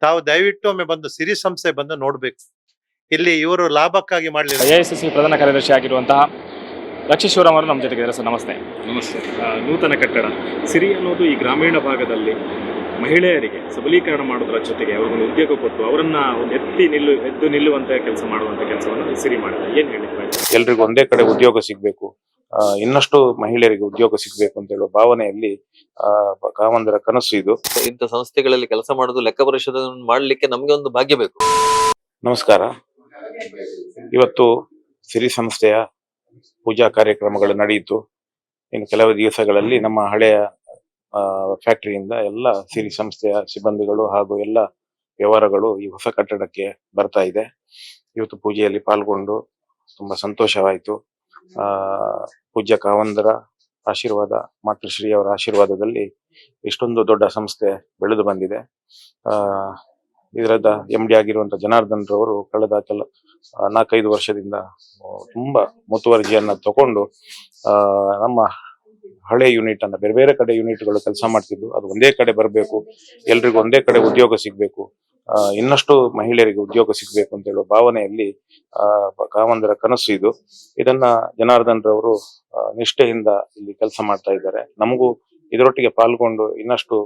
ತಾವು ದಯವಿಟ್ಟು ಒಮ್ಮೆ ಬಂದು ಸಿರಿ ಸಂಸ್ಥೆ ಬಂದು ನೋಡ್ಬೇಕು. ಇಲ್ಲಿ ಇವರು ಲಾಭಕ್ಕಾಗಿ ಮಾಡಲಿಲ್ಲ. ಎಐಸಿಸಿ ಪ್ರಧಾನ ಕಾರ್ಯದರ್ಶಿ ಆಗಿರುವಂತಹ ಲಕ್ಷ್ಮೀಶ್ವರಂ ಅವರು ನಮ್ಮ ಜೊತೆಗಿದ್ದಾರೆ ಸರ್ ನಮಸ್ತೆ. ನಮಸ್ತೆ. ಆ, ನೂತನ ಕಟ್ಟಡ. ಸಿರಿ ಅನ್ನೋದು ಈ ಗ್ರಾಮೀಣ ಭಾಗದಲ್ಲಿ ಮಹಿಳೆಯರಿಗೆ ಸಬಲೀಕರಣ ಮಾಡೋದ್ರ ಜೊತೆಗೆ ಅವ್ರಿಗೊಂದು ಉದ್ಯೋಗ ಕೊಟ್ಟು ಅವರನ್ನ ಒಂದು ಎತ್ತಿ ನಿಲ್ಲು ಎದ್ದು ನಿಲ್ಲುವಂತ ಕೆಲಸ ಮಾಡುವಂತಹ ಕೆಲಸವನ್ನು ಸಿರಿ ಮಾಡಿದೆ. ಏನ್ ಹೇಳಿ? ಎಲ್ರಿಗೂ ಒಂದೇ ಕಡೆ ಉದ್ಯೋಗ ಸಿಗ್ಬೇಕು. ಇನ್ನಷ್ಟು ಮಹಿಳೆಯರಿಗೆ ಉದ್ಯೋಗ ಸಿಗಬೇಕು ಅಂತ ಹೇಳುವ ಭಾವನೆಯಲ್ಲಿ ಕಾಮಂದರ ಕನಸು ಇದು. ಇಂಥ ಸಂಸ್ಥೆಗಳಲ್ಲಿ ಕೆಲಸ ಮಾಡೋದು ಲೆಕ್ಕ ಪರಿಶೋಧನೆ ಮಾಡ್ಲಿಕ್ಕೆ ನಮಗೆ ಒಂದು ಭಾಗ್ಯ ಬೇಕು. ನಮಸ್ಕಾರ. ಇವತ್ತು ಸಿರಿ ಸಂಸ್ಥೆಯ ಪೂಜಾ ಕಾರ್ಯಕ್ರಮಗಳು ನಡೆಯಿತು. ಇನ್ನು ಕೆಲವು ದಿವಸಗಳಲ್ಲಿ ನಮ್ಮ ಹಳೆಯ ಫ್ಯಾಕ್ಟರಿಯಿಂದ ಎಲ್ಲ ಸಿರಿ ಸಂಸ್ಥೆಯ ಸಿಬ್ಬಂದಿಗಳು ಹಾಗೂ ಎಲ್ಲ ವ್ಯವಹಾರಗಳು ಈ ಹೊಸ ಕಟ್ಟಡಕ್ಕೆ ಬರ್ತಾ ಇದೆ. ಇವತ್ತು ಪೂಜೆಯಲ್ಲಿ ಪಾಲ್ಗೊಂಡು ತುಂಬಾ ಸಂತೋಷವಾಯಿತು. ಆ, ಪೂಜ್ಯ ಕಾವಂದರ ಆಶೀರ್ವಾದ ಮಾತೃಶ್ರೀ ಅವರ ಆಶೀರ್ವಾದದಲ್ಲಿ ಇಷ್ಟೊಂದು ದೊಡ್ಡ ಸಂಸ್ಥೆ ಬೆಳೆದು ಬಂದಿದೆ. ಆ, ಇದರದ ಎಂ ಡಿ ಆಗಿರುವಂತ ಜನಾರ್ದನ್ ರವರು ಕಳೆದ ಕೆಲ ನಾಲ್ಕೈದು ವರ್ಷದಿಂದ ತುಂಬಾ ಮುತುವರ್ಜಿಯನ್ನ ತಕೊಂಡು ಆ, ನಮ್ಮ ಹಳೆ ಯೂನಿಟ್ ಅನ್ನ ಬೇರೆ ಬೇರೆ ಕಡೆ ಯೂನಿಟ್ಗಳು ಕೆಲಸ ಮಾಡ್ತಿದ್ವು ಅದು ಒಂದೇ ಕಡೆ ಬರಬೇಕು, ಎಲ್ರಿಗೂ ಒಂದೇ ಕಡೆ ಉದ್ಯೋಗ ಸಿಗ್ಬೇಕು. ಇನ್ನಷ್ಟು ಮಹಿಳೆಯರಿಗೆ ಉದ್ಯೋಗ ಸಿಗಬೇಕು ಅಂತ ಹೇಳುವ ಭಾವನೆಯಲ್ಲಿ, ಆ ಕಾಮಂದರ ಕನಸು ಇದು. ಇದನ್ನ ಜನಾರ್ದನ್ ರವರು ನಿಷ್ಠೆಯಿಂದ ಇಲ್ಲಿ ಕೆಲಸ ಮಾಡ್ತಾ ಇದ್ದಾರೆ. ನಮಗೂ ಇದರೊಟ್ಟಿಗೆ ಪಾಲ್ಗೊಂಡು ಇನ್ನಷ್ಟು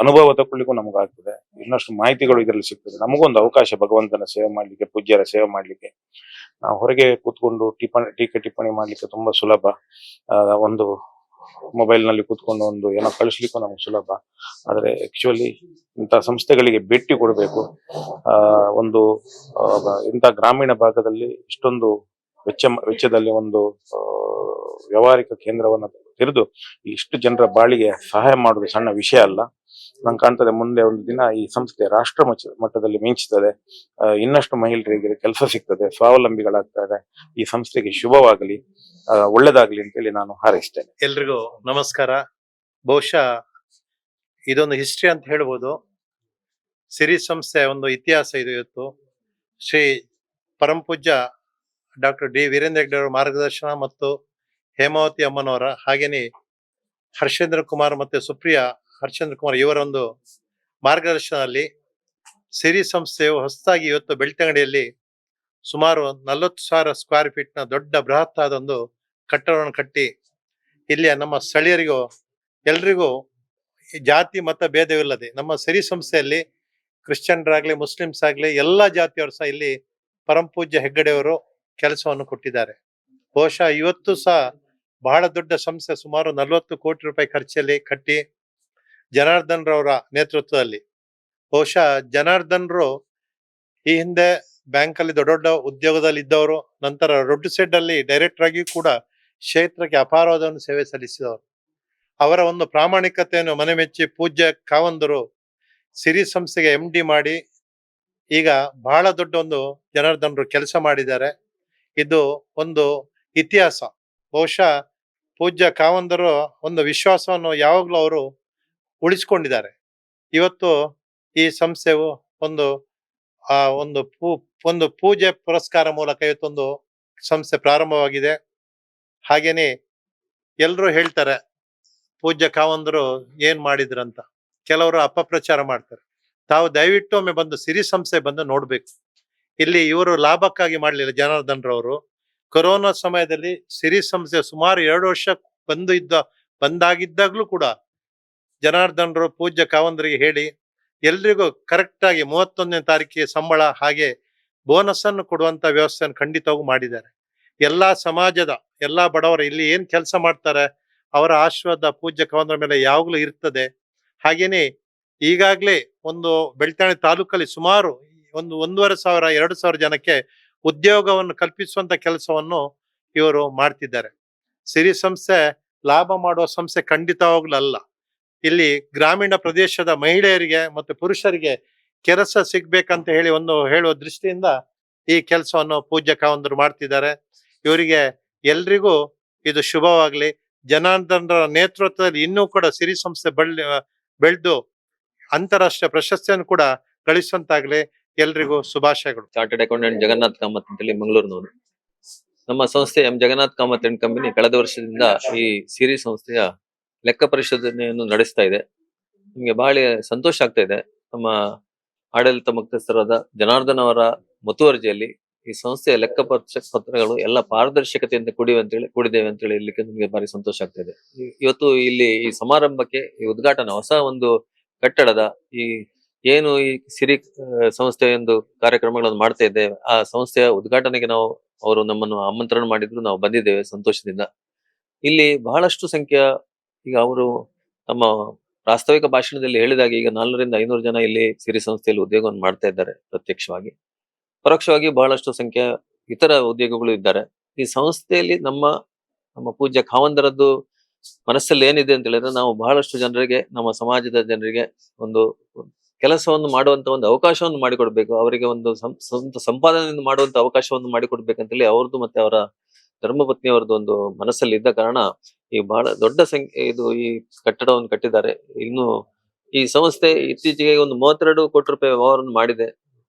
ಅನುಭವ ತಗೊಳ್ಳಿಕ್ಕೂ ನಮಗಾಗ್ತದೆ ಇನ್ನಷ್ಟು ಮಾಹಿತಿಗಳು ಇದರಲ್ಲಿ ಸಿಗ್ತದೆ. ನಮಗೊಂದು ಅವಕಾಶ ಭಗವಂತನ ಸೇವೆ ಮಾಡ್ಲಿಕ್ಕೆ, ಪೂಜ್ಯರ ಸೇವೆ ಮಾಡ್ಲಿಕ್ಕೆ. ನಾವು ಹೊರಗೆ ಕೂತ್ಕೊಂಡು ಟಿಪ್ಪಣಿ ಟೀಕೆ ಟಿಪ್ಪಣಿ ಮಾಡ್ಲಿಕ್ಕೆ ತುಂಬಾ ಸುಲಭ. ಒಂದು ಮೊಬೈಲ್ನಲ್ಲಿ ಕೂತ್ಕೊಂಡು ಒಂದು ಏನೋ ಕಳಿಸ್ಲಿಕ್ಕೂ ನಮ್ಗೆ ಸುಲಭ. ಆದರೆ ಆಕ್ಚುಲಿ ಇಂಥ ಸಂಸ್ಥೆಗಳಿಗೆ ಭೇಟಿ ಕೊಡಬೇಕು. ಒಂದು ಇಂಥ ಗ್ರಾಮೀಣ ಭಾಗದಲ್ಲಿ ಇಷ್ಟೊಂದು ವೆಚ್ಚ, ವೆಚ್ಚದಲ್ಲಿ ಒಂದು ವ್ಯಾವಹಾರಿಕ ಕೇಂದ್ರವನ್ನು ತೆರೆದು ಇಷ್ಟು ಜನರ ಬಾಳಿಗೆ ಸಹಾಯ ಮಾಡೋದು ಸಣ್ಣ ವಿಷಯ ಅಲ್ಲ. ನಂಗೆ ಕಾಣ್ತದೆ ಮುಂದೆ ಒಂದು ದಿನ ಈ ಸಂಸ್ಥೆ ರಾಷ್ಟ್ರ ಮಟ್ಟ- ಮಟ್ಟದಲ್ಲಿ ಮಿಂಚುತ್ತದೆ ಇನ್ನಷ್ಟು ಮಹಿಳೆಯರಿಗೆ ಕೆಲಸ ಸಿಗ್ತದೆ, ಸ್ವಾವಲಂಬಿಗಳಾಗ್ತಾರೆ. ಈ ಸಂಸ್ಥೆಗೆ ಶುಭವಾಗಲಿ ಒಳ್ಳೇದಾಗಲಿ ಅಂತ ಅಂತೇಳಿ ನಾನು ಹಾರೈಸ್ತೇನೆ. ಎಲ್ರಿಗೂ ನಮಸ್ಕಾರ. ಬಹುಶಃ ಇದೊಂದು ಹಿಸ್ಟ್ರಿ ಅಂತ ಹೇಳ್ಬೋದು. ಸಿರಿ ಸಂಸ್ಥೆ ಒಂದು ಇತಿಹಾಸ ಇದು ಇವತ್ತು. ಶ್ರೀ ಪರಮಪೂಜ್ಯ ಡಾಕ್ಟರ್ ಡಿ ವೀರೇಂದ್ರ ಹೆಗ್ಡೆ ಅವರ ಮಾರ್ಗದರ್ಶನ ಮತ್ತು ಹೇಮಾವತಿ ಅಮ್ಮನವರ ಹಾಗೇನೆ ಹರ್ಷೇಂದ್ರ ಕುಮಾರ್ ಮತ್ತೆ ಸುಪ್ರಿಯಾ ಹರ್ಷೇಂದ್ರ ಕುಮಾರ್ ಇವರೊಂದು ಮಾರ್ಗದರ್ಶನದಲ್ಲಿ ಸಿರಿ ಸಂಸ್ಥೆಯು ಹೊಸದಾಗಿ ಇವತ್ತು ಬೆಳ್ತಂಗಡಿಯಲ್ಲಿ ಸುಮಾರು ನಲವತ್ತು ಸಾವಿರ ಸ್ಕ್ವೇರ್ ಫೀಟ್ನ ದೊಡ್ಡ ಬೃಹತ್ ಆದ ಒಂದು ಕಟ್ಟಡವನ್ನು ಕಟ್ಟಿ ಇಲ್ಲಿಯ ನಮ್ಮ ಸ್ಥಳೀಯರಿಗೂ ಎಲ್ರಿಗೂ ಜಾತಿ ಮತ ಭೇದವಿಲ್ಲದೆ ನಮ್ಮ ಸಿರಿ ಸಂಸ್ಥೆಯಲ್ಲಿ ಕ್ರಿಶ್ಚಿಯನ್ರಾಗಲಿ, ಮುಸ್ಲಿಮ್ಸ್ ಆಗ್ಲಿ ಎಲ್ಲಾ ಜಾತಿಯವರು ಸಹ ಇಲ್ಲಿ ಪರಮಪೂಜ್ಯ ಹೆಗ್ಗಡೆಯವರು ಕೆಲಸವನ್ನು ಕೊಟ್ಟಿದ್ದಾರೆ. ಬಹುಶಃ ಇವತ್ತು ಸಹ ಬಹಳ ದೊಡ್ಡ ಸಂಸ್ಥೆ ಸುಮಾರು ನಲವತ್ತು ಕೋಟಿ ರೂಪಾಯಿ ಖರ್ಚಲ್ಲಿ ಕಟ್ಟಿ ಜನಾರ್ದನ್ ರವರ ನೇತೃತ್ವದಲ್ಲಿ. ಬಹುಶಃ ಜನಾರ್ದನ್ರು ಈ ಹಿಂದೆ ಬ್ಯಾಂಕ್ ಅಲ್ಲಿ ದೊಡ್ಡ ದೊಡ್ಡ ಉದ್ಯೋಗದಲ್ಲಿ ಇದ್ದವರು ನಂತರ ರೊಡ್ಡು ಸೆಡ್ ಅಲ್ಲಿ ಡೈರೆಕ್ಟರ್ ಆಗಿ ಕೂಡ ಕ್ಷೇತ್ರಕ್ಕೆ ಅಪಾರವಾದ ಸೇವೆ ಸಲ್ಲಿಸಿದವರು. ಅವರ ಒಂದು ಪ್ರಾಮಾಣಿಕತೆಯನ್ನು ಮನೆಮೆಚ್ಚಿ ಪೂಜ್ಯ ಕಾವಂದರು ಸಿರಿ ಸಂಸ್ಥೆಗೆ ಎಂ ಡಿ ಮಾಡಿ ಈಗ ಬಹಳ ದೊಡ್ಡ ಒಂದು ಜನಾರ್ದನರು ಕೆಲಸ ಮಾಡಿದ್ದಾರೆ. ಇದು ಒಂದು ಇತಿಹಾಸ. ಬಹುಶಃ ಪೂಜ್ಯ ಕಾವಂದರು ಒಂದು ವಿಶ್ವಾಸವನ್ನು ಯಾವಾಗಲೂ ಅವರು ಉಳಿಸ್ಕೊಂಡಿದ್ದಾರೆ. ಇವತ್ತು ಈ ಸಂಸ್ಥೆಯು ಒಂದು, ಆ, ಒಂದು ಪೂ, ಒಂದು ಪೂಜೆ ಪುರಸ್ಕಾರ ಮೂಲಕ ಇವತ್ತೊಂದು ಸಂಸ್ಥೆ ಪ್ರಾರಂಭವಾಗಿದೆ. ಹಾಗೇನೆ ಎಲ್ಲರೂ ಹೇಳ್ತಾರೆ, ಪೂಜ್ಯ ಕಾವಂದರು ಏನ್ ಮಾಡಿದ್ರಂತ ಕೆಲವರು ಅಪಪ್ರಚಾರ ಮಾಡ್ತಾರೆ. ತಾವು ದಯವಿಟ್ಟು ಒಮ್ಮೆ ಬಂದು ಸಿರಿ ಸಂಸ್ಥೆ ಬಂದು ನೋಡ್ಬೇಕು. ಇಲ್ಲಿ ಇವರು ಲಾಭಕ್ಕಾಗಿ ಮಾಡಲಿಲ್ಲ ಜನಾರ್ದನ್ರವರು. ಕೊರೋನಾ ಸಮಯದಲ್ಲಿ ಸಿರಿ ಸಂಸ್ಥೆ ಸುಮಾರು ಎರಡು ವರ್ಷ ಬಂದು ಇದ್ದ, ಬಂದಾಗಿದ್ದಾಗ್ಲೂ ಕೂಡ ಜನಾರ್ದನ್ರು ಪೂಜ್ಯ ಕಾವಂದರಿಗೆ ಹೇಳಿ, ಎಲ್ರಿಗೂ ಕರೆಕ್ಟ್ ಆಗಿ ಮೂವತ್ತೊಂದನೇ ತಾರೀಕಿಗೆ ಸಂಬಳ ಹಾಗೆ ಬೋನಸ್ ಅನ್ನು ಕೊಡುವಂತ ವ್ಯವಸ್ಥೆಯನ್ನು ಖಂಡಿತವಾಗೂ ಮಾಡಿದ್ದಾರೆ. ಎಲ್ಲಾ ಸಮಾಜದ, ಎಲ್ಲಾ ಬಡವರು ಇಲ್ಲಿ ಏನ್ ಕೆಲಸ ಮಾಡ್ತಾರೆ, ಅವರ ಆಶೀರ್ವಾದ ಪೂಜ್ಯ ಕಾವಂದ್ರ ಮೇಲೆ ಯಾವಾಗ್ಲೂ ಇರ್ತದೆ. ಹಾಗೇನೆ ಈಗಾಗಲೇ ಒಂದು ಬೆಳ್ತಾಣಿ ತಾಲೂಕಲ್ಲಿ ಸುಮಾರು ಒಂದು ಒಂದೂವರೆ ಸಾವಿರ, ಎರಡು ಸಾವಿರ ಜನಕ್ಕೆ ಉದ್ಯೋಗವನ್ನು ಕಲ್ಪಿಸುವಂತ ಕೆಲಸವನ್ನು ಇವರು ಮಾಡ್ತಿದ್ದಾರೆ. ಸಿರಿ ಸಂಸ್ಥೆ ಲಾಭ ಮಾಡುವ ಸಂಸ್ಥೆ ಖಂಡಿತವಾಗ್ಲೂ ಅಲ್ಲ. ಇಲ್ಲಿ ಗ್ರಾಮೀಣ ಪ್ರದೇಶದ ಮಹಿಳೆಯರಿಗೆ ಮತ್ತು ಪುರುಷರಿಗೆ ಕೆಲಸ ಸಿಗ್ಬೇಕಂತ ಹೇಳಿ ಒಂದು ಹೇಳುವ ದೃಷ್ಟಿಯಿಂದ ಈ ಕೆಲಸವನ್ನು ಪೂಜ್ಯ ಕಾವಂದರು ಮಾಡ್ತಿದ್ದಾರೆ. ಇವರಿಗೆ ಎಲ್ರಿಗೂ ಇದು ಶುಭವಾಗಲಿ. ಜನಾರ್ದನರ ನೇತೃತ್ವದಲ್ಲಿ ಇನ್ನೂ ಕೂಡ ಸಿರಿ ಸಂಸ್ಥೆ ಬೆಳ್ ಬೆಳೆದು ಅಂತಾರಾಷ್ಟ್ರೀಯ ಪ್ರಶಸ್ತಿಯನ್ನು ಕೂಡ ಗಳಿಸುವಂತಾಗ್ಲಿ ಎಲ್ರಿಗೂ ಶುಭಾಶಯಗಳು. ಚಾರ್ಟೆಡ್ ಅಕೌಂಟೆಂಟ್ ಜಗನ್ನಾಥ್ ಕಾಮತ್ ಅಂತೇಳಿ ಮಂಗಳೂರಿನವರು. ನಮ್ಮ ಸಂಸ್ಥೆ M. Jagannath Kamath and company ಕಳೆದ ವರ್ಷದಿಂದ ಈ ಸಿರಿ ಸಂಸ್ಥೆಯ ಲೆಕ್ಕ ಪರಿಶೋಧನೆಯನ್ನು ನಡೆಸ್ತಾ ಇದೆ. ನಿಮಗೆ ಬಹಳ ಸಂತೋಷ ಆಗ್ತಾ ಇದೆ. ನಮ್ಮ ಆಡಳಿತ ಮುಖ್ಯಸ್ಥರಾದ ಜನಾರ್ದನ್ ಅವರ ಮುತುವರ್ಜಿಯಲ್ಲಿ ಈ ಸಂಸ್ಥೆಯ ಲೆಕ್ಕ ಪತ್ರ- ಪತ್ರಗಳು ಎಲ್ಲ ಪಾರದರ್ಶಕತೆಯಿಂದ ಕೂಡಿವೆ ಅಂತೇಳಿ ಕೂಡಿದ್ದೇವೆ ಅಂತೇಳಿ ಹೇಳಲಿಕ್ಕೆ ನಿಮಗೆ ಭಾರಿ ಸಂತೋಷ ಆಗ್ತಾ ಇದೆ. ಇವತ್ತು ಇಲ್ಲಿ ಈ ಸಮಾರಂಭಕ್ಕೆ ಈ ಉದ್ಘಾಟನೆ, ಹೊಸ ಒಂದು ಕಟ್ಟಡದ ಈ ಏನು ಈ ಸಿರಿ ಸಂಸ್ಥೆ ಒಂದು ಕಾರ್ಯಕ್ರಮಗಳನ್ನು ಮಾಡ್ತಾ ಇದ್ದೇವೆ, ಆ ಸಂಸ್ಥೆಯ ಉದ್ಘಾಟನೆಗೆ ನಾವು ಅವರು ನಮ್ಮನ್ನು ಆಮಂತ್ರಣ ಮಾಡಿದ್ರು, ನಾವು ಬಂದಿದ್ದೇವೆ ಸಂತೋಷದಿಂದ. ಇಲ್ಲಿ ಬಹಳಷ್ಟು ಸಂಖ್ಯೆಯ ಈಗ ಅವರು ತಮ್ಮ ಪ್ರಾಸ್ತಾವಿಕ ಭಾಷಣದಲ್ಲಿ ಹೇಳಿದಾಗ ಈಗ ನಾಲ್ನೂರಿಂದ ಐನೂರು ಜನ ಇಲ್ಲಿ ಸಿರಿ ಸಂಸ್ಥೆಯಲ್ಲಿ ಉದ್ಯೋಗವನ್ನು ಮಾಡ್ತಾ ಇದ್ದಾರೆ ಪ್ರತ್ಯಕ್ಷವಾಗಿ. ಪರೋಕ್ಷವಾಗಿ ಬಹಳಷ್ಟು ಸಂಖ್ಯೆ ಇತರ ಉದ್ಯೋಗಗಳು ಇದ್ದಾರೆ. ಈ ಸಂಸ್ಥೆಯಲ್ಲಿ ನಮ್ಮ ನಮ್ಮ ಪೂಜ್ಯ ಖಾವಂದರದ್ದು ಮನಸ್ಸಲ್ಲಿ ಏನಿದೆ ಅಂತ ಹೇಳಿದ್ರೆ ನಾವು ಬಹಳಷ್ಟು ಜನರಿಗೆ, ನಮ್ಮ ಸಮಾಜದ ಜನರಿಗೆ ಒಂದು ಕೆಲಸವನ್ನು ಮಾಡುವಂತ ಒಂದು ಅವಕಾಶವನ್ನು ಮಾಡಿಕೊಡ್ಬೇಕು. ಅವರಿಗೆ ಒಂದು ಸಂಪಾದನೆಯನ್ನು ಮಾಡುವಂತ ಅವಕಾಶವನ್ನು ಮಾಡಿಕೊಡ್ಬೇಕಂತೇಳಿ ಅವ್ರದ್ದು ಮತ್ತೆ ಅವರ ಧರ್ಮಪತ್ನಿಯವರದ್ದು ಒಂದು ಮನಸ್ಸಲ್ಲಿ ಇದ್ದ ಕಾರಣ ಈ ಬಹಳ ದೊಡ್ಡ ಸಂಖ್ಯೆ, ಇದು ಈ ಕಟ್ಟಡವನ್ನು ಕಟ್ಟಿದ್ದಾರೆ. ಇನ್ನು ಈ ಸಂಸ್ಥೆ ಇತ್ತೀಚೆಗೆ ಒಂದು ಮೂವತ್ತೆರಡು ಕೋಟಿ ರೂಪಾಯಿ ವ್ಯವಹಾರವನ್ನು ಮಾಡಿದೆ.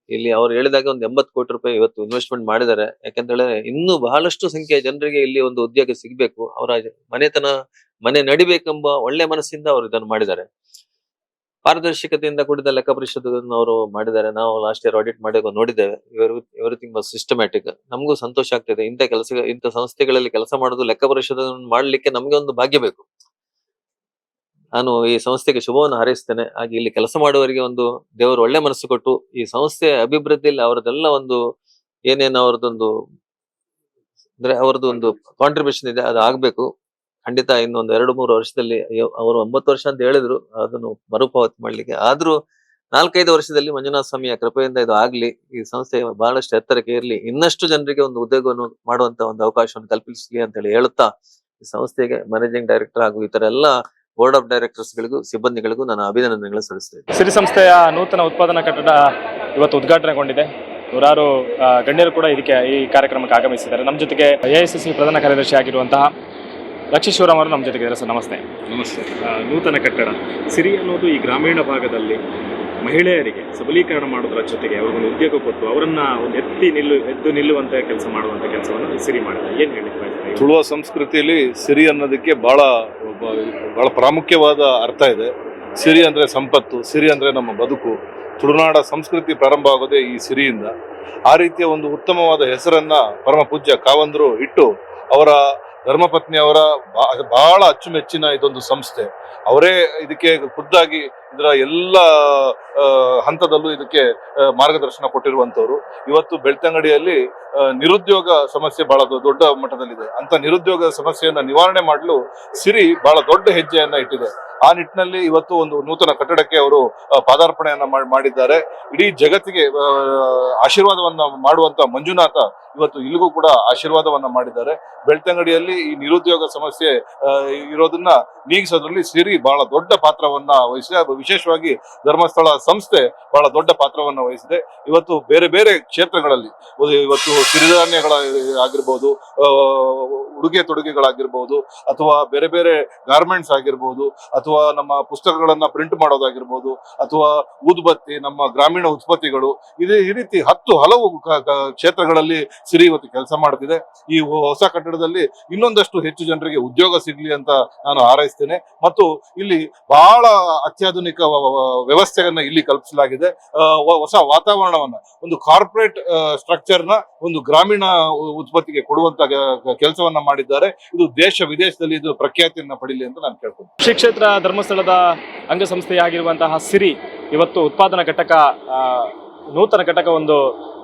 ಇಲ್ಲಿ ಅವ್ರು ಹೇಳಿದಾಗ ಒಂದು ಎಂಬತ್ತು ಕೋಟಿ ರೂಪಾಯಿ ಇವತ್ತು ಇನ್ವೆಸ್ಟ್ಮೆಂಟ್ ಮಾಡಿದ್ದಾರೆ. ಯಾಕಂತ ಹೇಳಿದ್ರೆ ಇನ್ನೂ ಬಹಳಷ್ಟು ಸಂಖ್ಯೆಯ ಜನರಿಗೆ ಇಲ್ಲಿ ಒಂದು ಉದ್ಯೋಗ ಸಿಗಬೇಕು. ಅವರ ಮನೆತನ, ಮನೆ ನಡಿಬೇಕೆಂಬ ಒಳ್ಳೆ ಮನಸ್ಸಿಂದ ಅವರು ಇದನ್ನು ಮಾಡಿದ್ದಾರೆ. ಪಾರದರ್ಶಕತೆಯಿಂದ ಕೂಡಿದ ಲೆಕ್ಕ ಪರಿಶೋಧಕವನ್ನು ಅವರು ಮಾಡಿದ್ದಾರೆ. ನಾವು ಲಾಸ್ಟ್ ಇಯರ್ ಆಡಿಟ್ ಮಾಡಿ ನೋಡಿದ್ದೇವೆ. ಎವ್ರಿಥಿಂಗ್ ವಾಸ್ ಸಿಸ್ಟಮ್ಯಾಟಿಕ್ ನಮಗೂ ಸಂತೋಷ ಆಗ್ತಿದೆ. ಇಂಥ ಕೆಲಸ, ಇಂಥ ಸಂಸ್ಥೆಗಳಲ್ಲಿ ಕೆಲಸ ಮಾಡೋದು ಲೆಕ್ಕ ಪರಿಶೋಧನೆ ಮಾಡಲಿಕ್ಕೆ ನಮಗೆ ಒಂದು ಭಾಗ್ಯ ಬೇಕು. ನಾನು ಈ ಸಂಸ್ಥೆಗೆ ಶುಭವನ್ನು ಹಾರೈಸ್ತೇನೆ. ಹಾಗೆ ಇಲ್ಲಿ ಕೆಲಸ ಮಾಡುವವರಿಗೆ ಒಂದು ದೇವರು ಒಳ್ಳೆ ಮನಸ್ಸು ಕೊಟ್ಟು, ಈ ಸಂಸ್ಥೆಯ ಅಭಿವೃದ್ಧಿಯಲ್ಲಿ ಅವರದೆಲ್ಲ ಒಂದು ಏನೇನು ಅವರದೊಂದು, ಅಂದ್ರೆ ಅವರದ್ದು ಒಂದು ಕಾಂಟ್ರಿಬ್ಯೂಷನ್ ಇದೆ, ಅದು ಆಗ್ಬೇಕು. ಖಂಡಿತ ಇನ್ನೊಂದು ಎರಡು ಮೂರು ವರ್ಷದಲ್ಲಿ ಅವರು ಒಂಬತ್ತು ವರ್ಷ ಅಂತ ಹೇಳಿದ್ರು, ಅದನ್ನು ಮರುಪಾವತಿ ಮಾಡ್ಲಿಕ್ಕೆ. ಆದ್ರೂ ನಾಲ್ಕೈದು ವರ್ಷದಲ್ಲಿ ಮಂಜುನಾಥ ಸ್ವಾಮಿಯ ಕೃಪೆಯಿಂದ ಇದು ಆಗ್ಲಿ, ಈ ಸಂಸ್ಥೆ ಬಹಳಷ್ಟು ಎತ್ತರಕ್ಕೆ ಇರಲಿ, ಇನ್ನಷ್ಟು ಜನರಿಗೆ ಒಂದು ಉದ್ಯೋಗವನ್ನು ಮಾಡುವಂತ ಒಂದು ಅವಕಾಶವನ್ನು ಕಲ್ಪಿಸಲಿ ಅಂತ ಹೇಳಿ ಹೇಳುತ್ತಾ, ಈ ಸಂಸ್ಥೆಗೆ ಮ್ಯಾನೇಜಿಂಗ್ ಡೈರೆಕ್ಟರ್ ಹಾಗೂ ಇತರ ಎಲ್ಲ ಬೋರ್ಡ್ ಆಫ್ ಡೈರೆಕ್ಟರ್ಸ್ ಗಳಿಗೂ, ಸಿಬ್ಬಂದಿಗಳಿಗೂ ನಾನು ಅಭಿನಂದನೆಗಳು ಸಲ್ಲಿಸ್ತೇನೆ ಸಿರಿ ಸಂಸ್ಥೆಯ ನೂತನ ಉತ್ಪಾದನಾ ಕಟ್ಟಡ ಇವತ್ತು ಉದ್ಘಾಟನೆಗೊಂಡಿದೆ. ನೂರಾರು ಗಣ್ಯರು ಕೂಡ ಇದಕ್ಕೆ ಈ ಕಾರ್ಯಕ್ರಮಕ್ಕೆ ಆಗಮಿಸಿದ್ದಾರೆ. ನಮ್ಮ ಜೊತೆಗೆ ಎಐಸಿಸಿ ಪ್ರಧಾನ ಕಾರ್ಯದರ್ಶಿ ಆಗಿರುವಂತಹ ಲಕ್ಷೀಶ್ವರಂ ಅವರು ನಮ್ಮ ಜೊತೆಗಿದ್ದಾರೆ ಸರ್ ನಮಸ್ತೆ. ನಮಸ್ತೆ. ಆ, ನೂತನ ಕಟ್ಟಡ. ಸಿರಿ ಅನ್ನೋದು ಈ ಗ್ರಾಮೀಣ ಭಾಗದಲ್ಲಿ ಮಹಿಳೆಯರಿಗೆ ಸಬಲೀಕರಣ ಮಾಡೋದ್ರ ಜೊತೆಗೆ ಅವ್ರಿಗೊಂದು ಉದ್ಯೋಗ ಕೊಟ್ಟು ಅವರನ್ನ ಒಂದು ಎತ್ತಿ ನಿಲ್ಲು ಎದ್ದು ನಿಲ್ಲುವಂತಹ ಕೆಲಸ ಮಾಡುವಂತ ಕೆಲಸವನ್ನು ಸಿರಿ ಮಾಡಿದೆ. ಏನ್ ಹೇಳಿ ತುಳುವ ಸಂಸ್ಕೃತಿಯಲ್ಲಿ ಸಿರಿ ಅನ್ನೋದಕ್ಕೆ ಬಹಳ ಒಬ್ಬ- ಬಹಳ ಪ್ರಾಮುಖ್ಯವಾದ ಅರ್ಥ ಇದೆ. ಸಿರಿ ಅಂದ್ರೆ ಸಂಪತ್ತು ಸಿರಿ ಅಂದ್ರೆ ನಮ್ಮ ಬದುಕು. ತುಳುನಾಡ ಸಂಸ್ಕೃತಿ ಪ್ರಾರಂಭ ಆಗೋದೇ ಈ ಸಿರಿಯಿಂದ. ಆ ರೀತಿಯ ಒಂದು ಉತ್ತಮವಾದ ಹೆಸರನ್ನ ಪರಮ ಪೂಜ್ಯ ಕಾವಂದರು ಇಟ್ಟು ಅವರ ಧರ್ಮಪತ್ನಿಯವರ ಅವರ ಬಹಳ ಅಚ್ಚುಮೆಚ್ಚಿನ ಇದೊಂದು ಸಂಸ್ಥೆ. ಅವರೇ ಇದಕ್ಕೆ ಖುದ್ದಾಗಿ ಇದರ ಎಲ್ಲ ಹಂತದಲ್ಲೂ ಇದಕ್ಕೆ ಮಾರ್ಗದರ್ಶನ ಕೊಟ್ಟಿರುವಂತವರು ಇವತ್ತು ಬೆಳ್ತಂಗಡಿಯಲ್ಲಿ ನಿರುದ್ಯೋಗ ಸಮಸ್ಯೆ ಬಹಳ ದೊಡ್ಡ ಮಟ್ಟದಲ್ಲಿದೆ. ಅಂತ ನಿರುದ್ಯೋಗ ಸಮಸ್ಯೆಯನ್ನ ನಿವಾರಣೆ ಮಾಡಲು ಸಿರಿ ಬಹಳ ದೊಡ್ಡ ಹೆಜ್ಜೆಯನ್ನ ಇಟ್ಟಿದೆ. ಆ ನಿಟ್ಟಿನಲ್ಲಿ ಇವತ್ತು ಒಂದು ನೂತನ ಕಟ್ಟಡಕ್ಕೆ ಅವರು ಪಾದಾರ್ಪಣೆಯನ್ನ ಮಾಡ್- ಮಾಡಿದ್ದಾರೆ. ಇಡೀ ಜಗತ್ತಿಗೆ ಆಶೀರ್ವಾದವನ್ನ ಮಾಡುವಂತ ಮಂಜುನಾಥ ಇವತ್ತು ಇಲ್ಲಿಗೂ ಕೂಡ ಆಶೀರ್ವಾದವನ್ನ ಮಾಡಿದ್ದಾರೆ. ಬೆಳ್ತಂಗಡಿಯಲ್ಲಿ ಈ ನಿರುದ್ಯೋಗ ಸಮಸ್ಯೆ ಇರೋದನ್ನ ನೀಗಿಸೋದ್ರಲ್ಲಿ ಸಿರಿ ಬಹಳ ದೊಡ್ಡ ಪಾತ್ರವನ್ನ ವಹಿಸಿದೆ ಅದು ವಿಶೇಷವಾಗಿ ಧರ್ಮಸ್ಥಳ ಸಂಸ್ಥೆ ಬಹಳ ದೊಡ್ಡ ಪಾತ್ರವನ್ನು ವಹಿಸಿದೆ. ಇವತ್ತು ಬೇರೆ ಬೇರೆ ಕ್ಷೇತ್ರಗಳಲ್ಲಿ ಇವತ್ತು ಸಿರಿಧಾನ್ಯಗಳ ಆಗಿರ್ಬೋದು ಉಡುಗೆ ತೊಡುಗೆಗಳಾಗಿರ್ಬೋದು, ಅಥವಾ ಬೇರೆ ಬೇರೆ ಗಾರ್ಮೆಂಟ್ಸ್ ಆಗಿರ್ಬೋದು, ಅಥವಾ ನಮ್ಮ ಪುಸ್ತಕಗಳನ್ನ ಪ್ರಿಂಟ್ ಮಾಡೋದಾಗಿರ್ಬೋದು, ಅಥವಾ ಊದುಬತ್ತಿ, ನಮ್ಮ ಗ್ರಾಮೀಣ ಉತ್ಪತ್ತಿಗಳು, ಇದೇ ಈ ರೀತಿ ಹತ್ತು ಹಲವು ಕ್ಷೇತ್ರಗಳಲ್ಲಿ ಸಿರಿ ಇವತ್ತು ಕೆಲಸ ಮಾಡ್ತಿದೆ. ಈ ಹೊಸ ಕಟ್ಟಡದಲ್ಲಿ ಇನ್ನೊಂದಷ್ಟು ಹೆಚ್ಚು ಜನರಿಗೆ ಉದ್ಯೋಗ ಸಿಗ್ಲಿ ಅಂತ ನಾನು ಹಾರೈಸ್ತೇನೆ. ಮತ್ತು ಇಲ್ಲಿ ಬಹಳ ಅತ್ಯಾಧುನಿಕ ವ- ವ್ಯವಸ್ಥೆಯನ್ನ ಇಲ್ಲಿ ಕಲ್ಪಿಸಲಾಗಿದೆ. ಹೊಸ ವಾತಾವರಣವನ್ನ, ಒಂದು ಕಾರ್ಪೊರೇಟ್ ಸ್ಟ್ರಕ್ಚರ್ನ ಒಂದು ಗ್ರಾಮೀಣ ಉತ್ಪತ್ತಿಗೆ ಕೊಡುವಂತ ಕೆಲಸವನ್ನ ಮಾಡಿದ್ದಾರೆ. ಇದು ದೇಶ ವಿದೇಶದಲ್ಲಿ ಇದು ಪ್ರಖ್ಯಾತಿಯನ್ನ ಪಡೀಲಿ ಅಂತ ನಾನು ಕೇಳ್ತೀನಿ ಶ್ರೀ ಕ್ಷೇತ್ರ ಧರ್ಮಸ್ಥಳದ ಅಂಗಸಂಸ್ಥೆಯಾಗಿರುವಂತಹ ಸಿರಿ, ಇವತ್ತು ಉತ್ಪಾದನಾ ಘಟಕ ನೂತನ ಘಟಕ ಒಂದು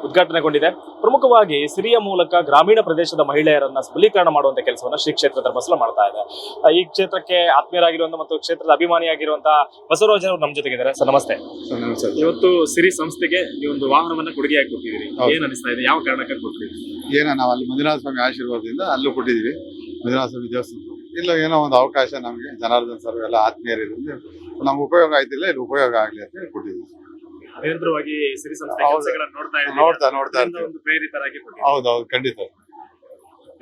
ಉದ್ಘಾಟನೆಗೊಂಡಿದೆ. ಪ್ರಮುಖವಾಗಿ ಸಿರಿಯ ಮೂಲಕ ಗ್ರಾಮೀಣ ಪ್ರದೇಶದ ಮಹಿಳೆಯರನ್ನ ಸಬಲೀಕರಣ ಮಾಡುವಂತ ಕೆಲಸವನ್ನ ಶ್ರೀ ಕ್ಷೇತ್ರ ಧರ್ಮಸ್ಥಳ ಮಾಡ್ತಾ ಇದೆ. ಈ ಕ್ಷೇತ್ರಕ್ಕೆ ಆತ್ಮೀಯರಾಗಿರುವಂತಹ ಮತ್ತು ಕ್ಷೇತ್ರದ ಅಭಿಮಾನಿಯಾಗಿರುವಂತಹ ಬಸವರಾಜ್ ಅವರು ನಮ್ಮ ಜೊತೆಗಿದ್ದಾರೆ. ಸರ್ ನಮಸ್ತೆ. ಇವತ್ತು ಸಿರಿ ಸಂಸ್ಥೆಗೆ ಈ ಒಂದು ವಾಹನವನ್ನ ಕೊಡುಗೆಯಾಗಿ ಕೊಟ್ಟಿದ್ದೀರಿ. ಏನ್ ಅನಿಸ್ತಾ ಇದೆ? ಯಾವ ಕಾರಣಕ್ಕೆ ಕೊಟ್ಟಿದ್ದೀರಿ? ಏನೋ ನಾವು ಅಲ್ಲಿ ಮಂಜುನಾಥ ಸ್ವಾಮಿ ಆಶೀರ್ವಾದದಿಂದ ಅಲ್ಲೂ ಕೊಟ್ಟಿದ್ದೀವಿ. ಮಂಜುನಾಥ ಸ್ವಾಮಿ ದೇವಸ್ಥಾನ ಇಲ್ಲ ಏನೋ ಒಂದು ಅವಕಾಶ ನಮಗೆ ಜನಾರ್ದನ್ ಸರ್ ಎಲ್ಲ ಆತ್ಮೀಯರಿದ್ರಿಂದ ನಮ್ಗೆ ಉಪಯೋಗ ಆಯ್ತಿಲ್ಲ ಇಲ್ಲಿ ಉಪಯೋಗ ಆಗಲಿ ಅಂತ ಹೇಳಿ ಕೊಟ್ಟಿದ್ದೀವಿ. ನಿರಂತರವಾಗಿ ಸಿರಿ ಸಂಸ್ಥೆ ಹೌದು. ಕೆಲಸಗಳನ್ನ ನೋಡ್ತಾ ಇದ್ದೀರಿ. ನೋಡ್ತಾ ನೋಡ್ತಾ ಅದರಿಂದ ಇರ್ತೀವಿ ಒಂದು ಪ್ರೇರಿತರಾಗಿ ಕೊಟ್ಟಿದ್ದೀರಿ. ಹೌದೌದು ಖಂಡಿತ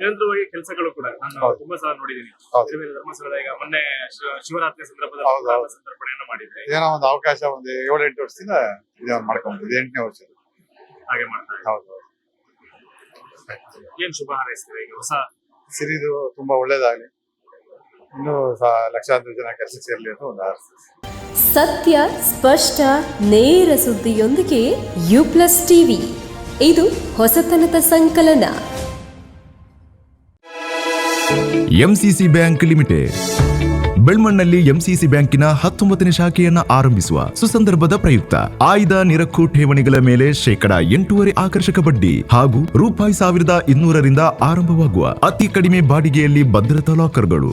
ನಿರಂತರವಾಗಿ ಕೆಲಸಗಳು ಕೂಡ ನಾನು ಹೌದು. ತುಂಬಾ ಸಲ ನೋಡಿದ್ದೀನಿ ಹೌದು. ಧರ್ಮಸ್ಥಳದ ಈಗ ಮೊನ್ನೆ ಶಿವ- ಶಿವರಾತ್ರಿ ಸಂದರ್ಭದಲ್ಲಿ ಹೌದು, ಹೌದು. ಮಾಡಿದ್ದೆ ಏನೋ ಒಂದು ಅವಕಾಶ ಒಂದು ಏಳು ಎಂಟು ವರ್ಷದಿಂದ ಇದನ್ನ ಮಾಡ್ಕೊಂಡ್ಬಿಟ್ಟಿದೆ ಎಂಟನೇ ವರ್ಷ ಹಾಗೆ ಮಾಡ್ತಾ ಹೌದು ಏನ್ ಶುಭ ಹಾರೈಸ್ತೀವಿ ಈಗ ಹೊಸ ಸಿರಿದು ತುಂಬಾ ಒಳ್ಳೇದಾಗಲಿ ಇನ್ನೂ ಸಹ ಲಕ್ಷಾಂತರ ಜನ ಕೆಲಸ ಸೇರ್ಲಿ ಅಂತ ಒಂದು ಆಸೆ ಸತ್ಯ, ಸ್ಪಷ್ಟ, ನೇರ ಸುದ್ದಿಯೊಂದಿಗೆ ಯು ಪ್ಲಸ್ ಟಿವಿ. ಇದು ಹೊಸತನದ ಸಂಕಲನ. MCC bank limited. ಬೆಳ್ಮಣ್ಣಲ್ಲಿ ಎಂಸಿಸಿ ಬ್ಯಾಂಕಿನ ಹತ್ತೊಂಬತ್ತನೇ ಶಾಖೆಯನ್ನ ಆರಂಭಿಸುವ ಸುಸಂದರ್ಭದ ಪ್ರಯುಕ್ತ. ಆಯ್ದ ನಿರಕ್ಕು ಠೇವಣಿಗಳ ಮೇಲೆ ಶೇಕಡ ಎಂಟೂವರೆ ಆಕರ್ಷಕ ಬಡ್ಡಿ ಹಾಗೂ ರೂಪಾಯಿ ಸಾವಿರದ ಇನ್ನೂರರಿಂದ ಆರಂಭವಾಗುವ ಅತಿ ಕಡಿಮೆ ಬಾಡಿಗೆಯಲ್ಲಿ ಭದ್ರತಾ ಲಾಕರ್ಗಳು.